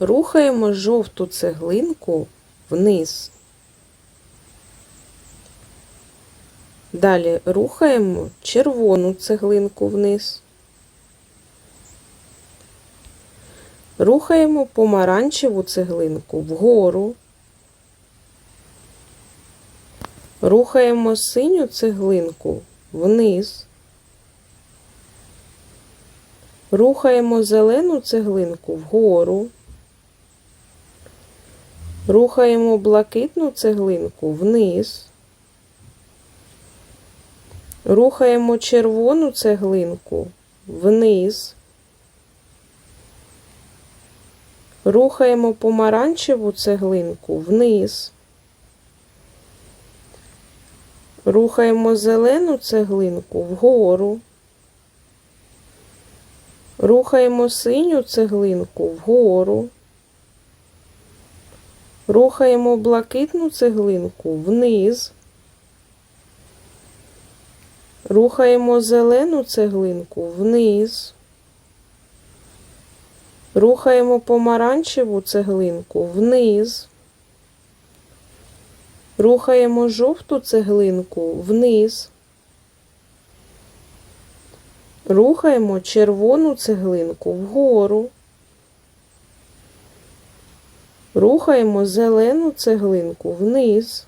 Рухаємо жовту цеглинку вниз. Далі рухаємо червону цеглинку вниз. Рухаємо помаранчеву цеглинку вгору. Рухаємо синю цеглинку вниз. Рухаємо зелену цеглинку вгору. Рухаємо блакитну цеглинку вниз. Рухаємо червону цеглинку вниз. Рухаємо помаранчеву цеглинку вниз. Рухаємо зелену цеглинку вгору. Рухаємо синю цеглинку вгору. Рухаємо блакитну цеглинку вниз. Рухаємо зелену цеглинку вниз. Рухаємо помаранчеву цеглинку вниз. Рухаємо жовту цеглинку вниз. Рухаємо червону цеглинку вгору. Рухаємо зелену цеглинку вниз.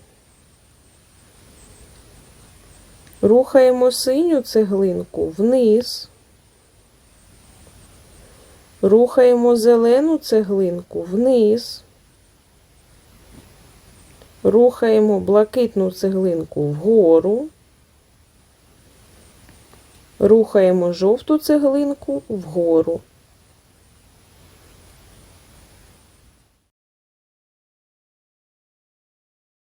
Рухаємо синю цеглинку вниз. Рухаємо зелену цеглинку вниз. Рухаємо блакитну цеглинку вгору. Рухаємо жовту цеглинку вгору.